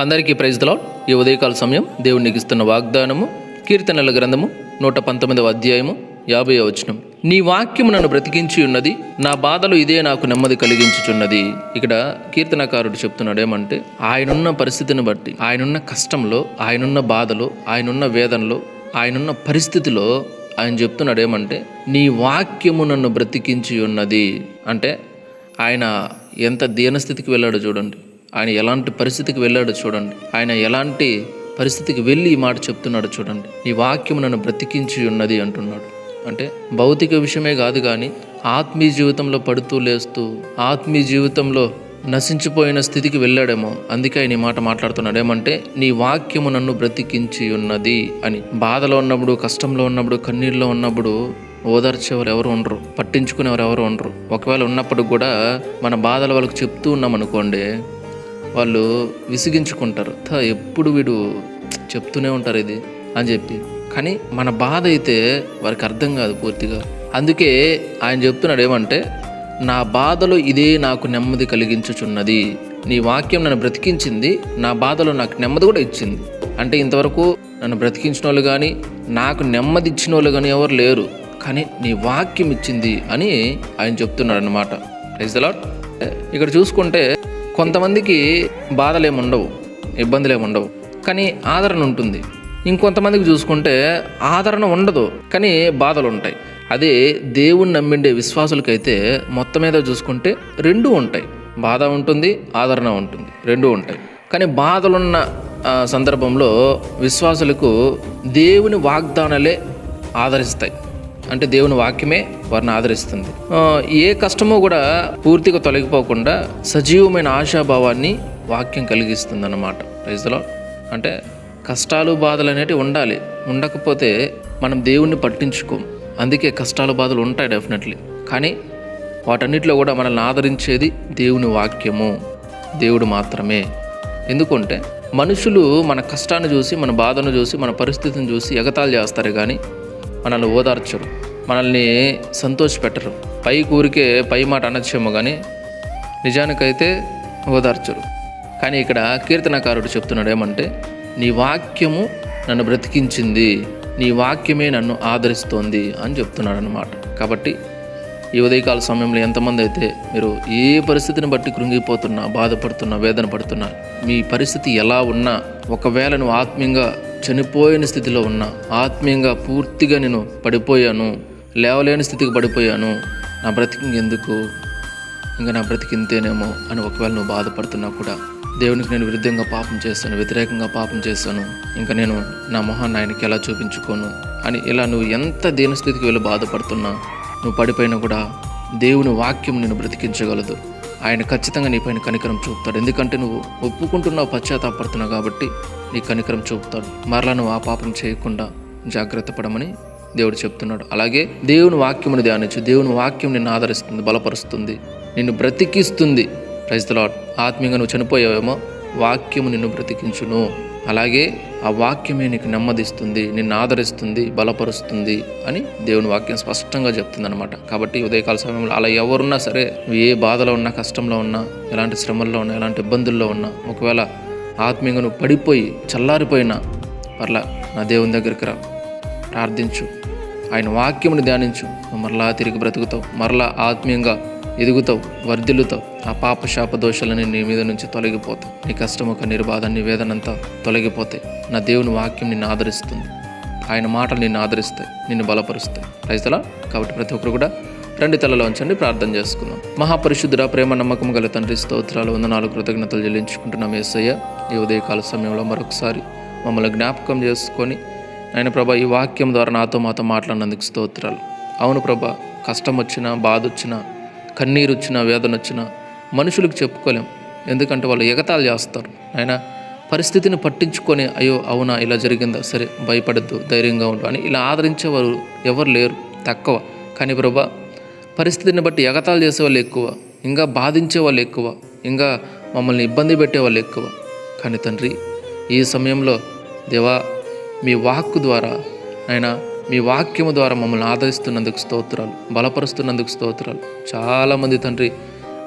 అందరికీ ప్రైజ్లో ఈ ఉదయకాల సమయం దేవునికి ఇస్తున్న వాగ్దానము కీర్తనల గ్రంథము నూట పంతొమ్మిదవ అధ్యాయము యాభై వచనం. నీ వాక్యము నన్ను బ్రతికించి ఉన్నది నా బాధలు ఇదే నాకు నెమ్మది కలిగించుచున్నది. ఇక్కడ కీర్తనకారుడు చెప్తున్నాడు ఏమంటే ఆయనున్న పరిస్థితిని బట్టి ఆయనున్న కష్టంలో ఆయనున్న బాధలో ఆయనున్న వేదనలో ఆయనున్న పరిస్థితిలో ఆయన చెప్తున్నాడు ఏమంటే నీ వాక్యము నన్ను బ్రతికించి ఉన్నది. అంటే ఆయన ఎంత దీనస్థితికి వెళ్ళాడో చూడండి. ఆయన ఎలాంటి పరిస్థితికి వెళ్ళాడో చూడండి. ఆయన ఎలాంటి పరిస్థితికి వెళ్ళి ఈ మాట చెప్తున్నాడో చూడండి. ఈ వాక్యం నన్ను బ్రతికించి ఉన్నది అంటున్నాడు. అంటే భౌతిక విషయమే కాదు కానీ ఆత్మీయ జీవితంలో పడుతూ లేస్తూ ఆత్మీయ జీవితంలో నశించిపోయిన స్థితికి వెళ్ళాడేమో. అందుకే ఆయన ఈ మాట మాట్లాడుతున్నాడు. ఏమంటే నీ వాక్యము నన్ను బ్రతికించి ఉన్నది అని. బాధలో ఉన్నప్పుడు కష్టంలో ఉన్నప్పుడు కన్నీళ్ళలో ఉన్నప్పుడు ఓదార్చేవారు ఎవరు ఉండరు. పట్టించుకునేవారు ఎవరు ఉండరు. ఒకవేళ ఉన్నప్పుడు కూడా మన బాధలు వాళ్ళకి చెప్తూ ఉన్నాం అనుకోండి వాళ్ళు విసిగించుకుంటారు. ఎప్పుడు వీడు చెప్తూనే ఉంటారు ఇది అని చెప్పి. కానీ మన బాధ అయితే వారికి అర్థం కాదు పూర్తిగా. అందుకే ఆయన చెప్తున్నాడు ఏమంటే నా బాధలో ఇదే నాకు నెమ్మది కలిగించుచున్నది. నీ వాక్యం నన్ను బ్రతికించింది నా బాధలో నాకు నెమ్మది కూడా ఇచ్చింది. అంటే ఇంతవరకు నన్ను బ్రతికించిన వాళ్ళు కానీ నాకు నెమ్మది ఇచ్చిన వాళ్ళు కానీ ఎవరు లేరు. కానీ నీ వాక్యం ఇచ్చింది అని ఆయన చెప్తున్నాడు అనమాట ఇక్కడ చూసుకుంటే కొంతమందికి బాధలు ఉండవు ఇబ్బందులు ఏమి ఉండవు కానీ ఆదరణ ఉంటుంది. ఇంకొంతమందికి చూసుకుంటే ఆదరణ ఉండదు కానీ బాధలు ఉంటాయి అదే దేవుణ్ణి నమ్మిండే విశ్వాసులకైతే మొత్తం మీద చూసుకుంటే రెండూ ఉంటాయి. బాధ ఉంటుంది ఆదరణ ఉంటుంది రెండూ ఉంటాయి. కానీ బాధలున్న సందర్భంలో విశ్వాసులకు దేవుని వాగ్దానాలే ఆదరిస్తాయి. అంటే దేవుని వాక్యమే వారిని ఆదరిస్తుంది. ఏ కష్టమో కూడా పూర్తిగా తొలగిపోకుండా సజీవమైన ఆశాభావాన్ని వాక్యం కలిగిస్తుంది అన్నమాట రైతులో అంటే కష్టాలు బాధలు అనేటివి ఉండాలి. ఉండకపోతే మనం దేవుణ్ణి పట్టించుకోం. అందుకే కష్టాలు బాధలు ఉంటాయి డెఫినెట్లీ కానీ వాటన్నిటిలో కూడా మనల్ని ఆదరించేది దేవుని వాక్యము. దేవుడు మాత్రమే. ఎందుకంటే మనుషులు మన కష్టాన్ని చూసి మన బాధను చూసి మన పరిస్థితిని చూసి ఎగతాళి చేస్తారు కానీ మనల్ని ఓదార్చరు మనల్ని సంతోషపెట్టరు. పై ఊరికే పై మాట అనొచ్చేమో కానీ నిజానికైతే ఓదార్చరు. కానీ ఇక్కడ కీర్తనకారుడు చెప్తున్నాడు ఏమంటే నీ వాక్యము నన్ను బ్రతికించింది నీ వాక్యమే నన్ను ఆదరిస్తోంది అని చెప్తున్నాడు అనమాట కాబట్టి ఈ ఉదయకాల సమయంలో ఎంతమంది అయితే మీరు ఏ పరిస్థితిని బట్టి కృంగిపోతున్నా బాధపడుతున్నా వేదన పడుతున్నా మీ పరిస్థితి ఎలా ఉన్నా ఒకవేళ నువ్వు ఆత్మీయంగా చనిపోయిన స్థితిలో ఉన్నా ఆత్మీయంగా పూర్తిగా నేను పడిపోయాను లేవలేని స్థితికి పడిపోయాను. నా బ్రతికి ఎందుకు? ఇంకా నా బ్రతికి ఇంతేనేమో అని ఒకవేళ నువ్వు బాధపడుతున్నా కూడా దేవునికి నేను విరుద్ధంగా పాపం చేస్తాను వ్యతిరేకంగా పాపం చేస్తాను. ఇంకా నేను నా మొహాన్ని ఆయనకి ఎలా చూపించుకోను అని ఇలా నువ్వు ఎంత దీనస్థితికి వెళ్ళి బాధపడుతున్నా నువ్వు పడిపోయినా కూడా దేవుని వాక్యం నేను బ్రతికించగలదు. ఆయన ఖచ్చితంగా నీ పైన కనికరం చూపుతాడు. ఎందుకంటే నువ్వు ఒప్పుకుంటున్నావు పశ్చాత్తాపడుతున్నావు కాబట్టి నీ కనికరం చూపుతాడు. మరలా నువ్వు ఆ పాపం చేయకుండా జాగ్రత్త పడమని దేవుడు చెప్తున్నాడు. అలాగే దేవుని వాక్యముని ధ్యానించు. దేవుని వాక్యం నిన్ను ఆదరిస్తుంది బలపరుస్తుంది నిన్ను బ్రతికిస్తుంది. క్రైస్తలాడ్ ఆత్మీయంగా నువ్వు చనిపోయావేమో వాక్యము నిన్ను బ్రతికించును. అలాగే ఆ వాక్యమే నీకు నెమ్మదిస్తుంది నిన్ను ఆదరిస్తుంది బలపరుస్తుంది అని దేవుని వాక్యం స్పష్టంగా చెప్తుంది అనమాట కాబట్టి ఉదయకాల సమయంలో అలా ఎవరున్నా సరే ఏ బాధలో ఉన్నా కష్టంలో ఉన్నా ఎలాంటి శ్రమల్లో ఉన్నా ఎలాంటి ఇబ్బందుల్లో ఉన్నా ఒకవేళ ఆత్మీయంగా నువ్వు పడిపోయి చల్లారిపోయినా మరలా నా దేవుని దగ్గరికి రా ప్రార్థించు. ఆయన వాక్యముని ధ్యానించు. మరలా తిరిగి బ్రతుకుతావు. మరలా ఆత్మీయంగా ఎదుగుతావు వర్ధిల్లుతావు. ఆ పాప శాప దోషాలని నీ మీద నుంచి తొలగిపోతాయి. నీ కష్టం ఒక నిర్బాధ నీ వేదనంతా తొలగిపోతాయి. నా దేవుని వాక్యం నిన్ను ఆదరిస్తుంది. ఆయన మాటలు నిన్ను ఆదరిస్తాయి నిన్ను బలపరుస్తాయి. రైతులా కాబట్టి ప్రతి ఒక్కరు కూడా రెండు తలలో ఉంచండి ప్రార్థన చేసుకుందాం. మహాపరిశుద్ధుడ ప్రేమ నమ్మకం గల తండ్రి స్తోత్రాలు వందనాలు కృతజ్ఞతలు చెల్లించుకుంటున్నాం ఏసయ్య. ఈ ఉదయకాల సమయంలో మరొకసారి మమ్మల్ని జ్ఞాపకం చేసుకొని ఆయన ప్రభా ఈ వాక్యం ద్వారా నాతో మాతో మాట్లాడినందుకు స్తోత్రాలు. అవును ప్రభా కష్టం వచ్చినా బాధ వచ్చినా కన్నీరు వచ్చినా వేదన వచ్చినా మనుషులకు చెప్పుకోలేం. ఎందుకంటే వాళ్ళు ఎగతాలు చేస్తారు. ఆయన పరిస్థితిని పట్టించుకొని అయ్యో అవునా ఇలా జరిగిందా? సరే భయపడద్దు ధైర్యంగా ఉండు అని ఇలా ఆదరించేవారు ఎవరు లేరు. తక్కువ. కానీ ప్రభా పరిస్థితిని బట్టి ఎగతాలు చేసే వాళ్ళు ఎక్కువ. ఇంకా బాధించే వాళ్ళు ఎక్కువ. ఇంకా మమ్మల్ని ఇబ్బంది పెట్టే వాళ్ళు ఎక్కువ. కానీ తండ్రి ఈ సమయంలో దేవా మీ వాక్కు ద్వారా ఆయన మీ వాక్యము ద్వారా మమ్మల్ని ఆదరిస్తున్నందుకు స్తోత్రాలు బలపరుస్తున్నందుకు స్తోత్రాలు. చాలామంది తండ్రి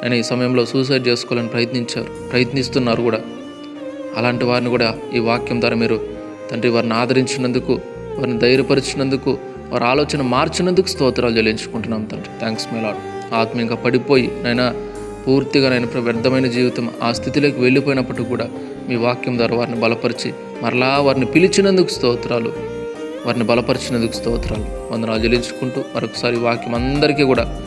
ఆయన ఈ సమయంలో సూసైడ్ చేసుకోవాలని ప్రయత్నించారు ప్రయత్నిస్తున్నారు కూడా. అలాంటి వారిని కూడా ఈ వాక్యం ద్వారా మీరు తండ్రి వారిని ఆదరించినందుకు వారిని ధైర్యపరిచినందుకు వారి ఆలోచన మార్చినందుకు స్తోత్రాలు చెల్లించుకుంటున్నాం తండ్రి. థ్యాంక్స్ మేలాడు ఆత్మీయంగా పడిపోయి నైనా పూర్తిగా నేను వ్యర్థమైన జీవితం ఆ స్థితిలోకి వెళ్ళిపోయినప్పటికి కూడా మీ వాక్యం ద్వారా వారిని బలపరిచి మరలా వారిని పిలిచినందుకు స్తోత్రాలు. వారిని బలపరిచినందుకు స్తోత్రాలు. వందనాలు చెల్లించుకుంటూ మరొకసారి వాక్యం అందరికీ కూడా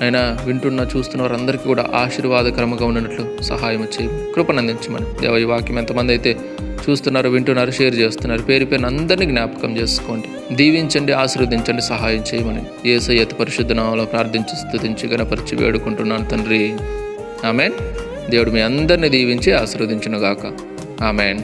అయినా వింటున్న చూస్తున్న వారందరికీ కూడా ఆశీర్వాదకరంగా ఉన్నట్లు సహాయం చేయి కృపనందించమని దేవ ఈ వాక్యం ఎంతమంది అయితే చూస్తున్నారు వింటున్నారు షేర్ చేస్తున్నారు పేరు పేరున అందరినీ జ్ఞాపకం చేసుకోండి. దీవించండి ఆశీర్వదించండి సహాయం చేయమని. ఏసై అతి పరిశుద్ధ ప్రార్థించి స్థుతించి గణపరిచి వేడుకుంటున్నాను తండ్రి. ఆమెన్. దేవుడు మీ అందరిని దీవించి ఆశీర్వదించునుగాక. ఆమెన్.